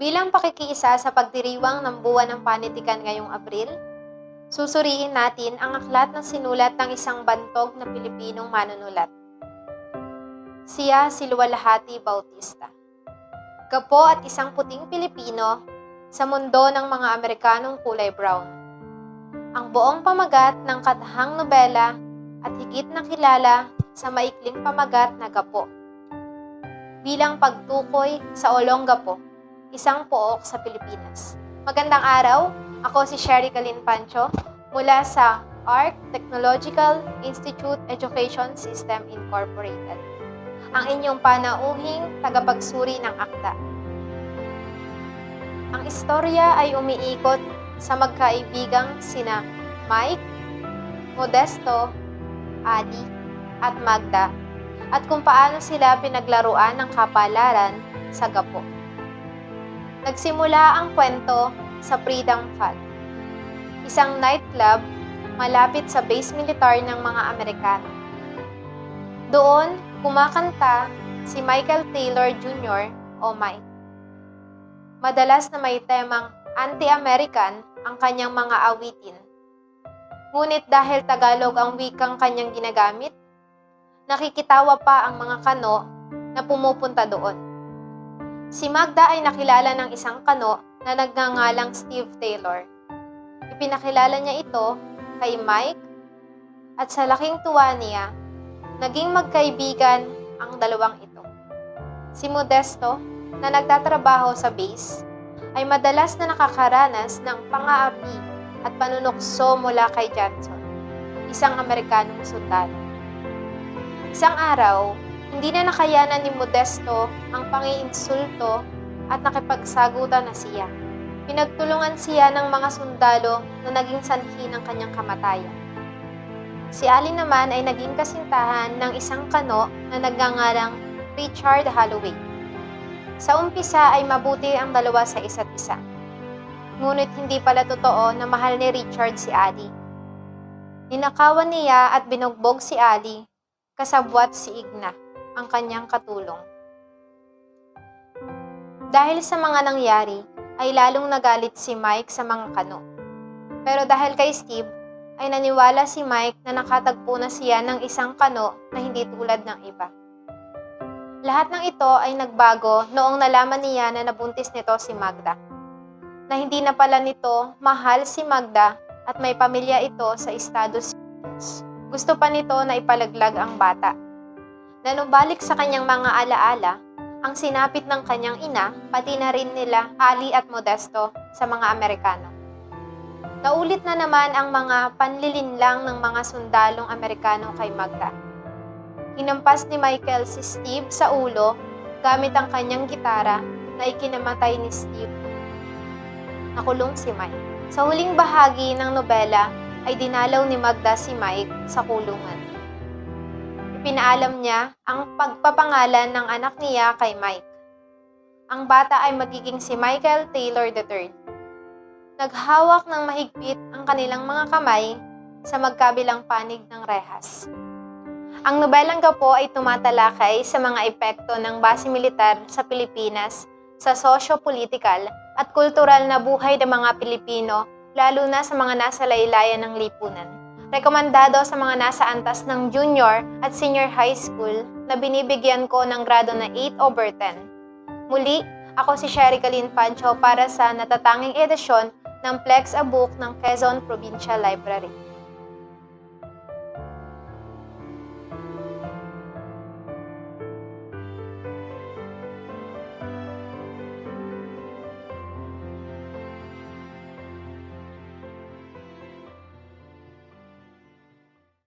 Bilang pakikiisa sa pagdiriwang ng buwan ng panitikan ngayong Abril, susuriin natin ang aklat na sinulat ng isang bantog na Pilipinong manunulat. Siya si Luwalhati Bautista. Gapo at isang puting Pilipino sa mundo ng mga Amerikanong kulay brown. Ang buong pamagat ng katahang nobela at higit na kilala sa maikling pamagat na Gapo. Bilang pagtukoy sa Olongapo, isang pook sa Pilipinas. Magandang araw, ako si Sherry Kalin Pancho mula sa ARC Technological Institute Education System Incorporated. Ang inyong panauhing tagapagsuri ng akda. Ang istorya ay umiikot sa magkaibigang sina Mike, Modesto, Adi, at Magda at kung paano sila pinaglaruan ng kapalaran sa Gapo. Nagsimula ang kwento sa Freedom Fund, isang nightclub malapit sa base militar ng mga Amerikano. Doon, kumakanta si Michael Taylor Jr. o Mike. Madalas na may temang anti-American ang kanyang mga awitin. Ngunit dahil Tagalog ang wikang kanyang ginagamit, nakikitawa pa ang mga kano na pumupunta doon. Si Magda ay nakilala ng isang kano na nagngangalang Steve Taylor. Ipinakilala niya ito kay Mike at sa laking tuwa niya, naging magkaibigan ang dalawang ito. Si Modesto, na nagtatrabaho sa base, ay madalas na nakakaranas ng pang-aapi at panunukso mula kay Johnson, isang Amerikanong sundalo. Isang araw, hindi na nakayanan ni Modesto ang pangiinsulto at nakipagsagutan na siya. Pinagtulungan siya ng mga sundalo na naging sanhi ng kanyang kamatayan. Si Ali naman ay naging kasintahan ng isang kano na nagngangarang Richard Holloway. Sa umpisa ay mabuti ang dalawa sa isa't isa. Ngunit hindi pala totoo na mahal ni Richard si Ali. Ninakawan niya at binugbog si Ali, kasabwat si Igna, ang kanyang katulong. Dahil sa mga nangyari, ay lalong nagalit si Mike sa mga kano. Pero dahil kay Steve, ay naniwala si Mike na nakatagpo na siya ng isang kano na hindi tulad ng iba. Lahat ng ito ay nagbago noong nalaman niya na nabuntis nito si Magda. Na hindi na pala nito mahal si Magda at may pamilya ito sa Estados Unidos. Gusto pa nito na ipalaglag ang bata. Nanubalik sa kanyang mga alaala, ang sinapit ng kanyang ina, pati na rin nila Ali at Modesto sa mga Amerikano. Naulit na naman ang mga panlilinlang ng mga sundalong Amerikano kay Magda. Hinampas ni Michael si Steve sa ulo gamit ang kanyang gitara na ikinamatay ni Steve. Nakulong si Mike. Sa huling bahagi ng nobela ay dinalaw ni Magda si Mike sa kulungan. Ipinaalam niya ang pagpapangalan ng anak niya kay Mike. Ang bata ay magiging si Michael Taylor III. Naghawak ng mahigpit ang kanilang mga kamay sa magkabilang panig ng rehas. Ang nobelang gapo ay tumatalakay sa mga epekto ng base militar sa Pilipinas sa sosyo-politikal at kultural na buhay ng mga Pilipino lalo na sa mga nasa laylayan ng lipunan. Rekomendado sa mga nasa antas ng junior at senior high school na binibigyan ko ng grado na 8 over 10. Muli, ako si Sherry Kalin Pancho para sa natatanging edisyon ng Plex a Book ng Quezon Provincial Library.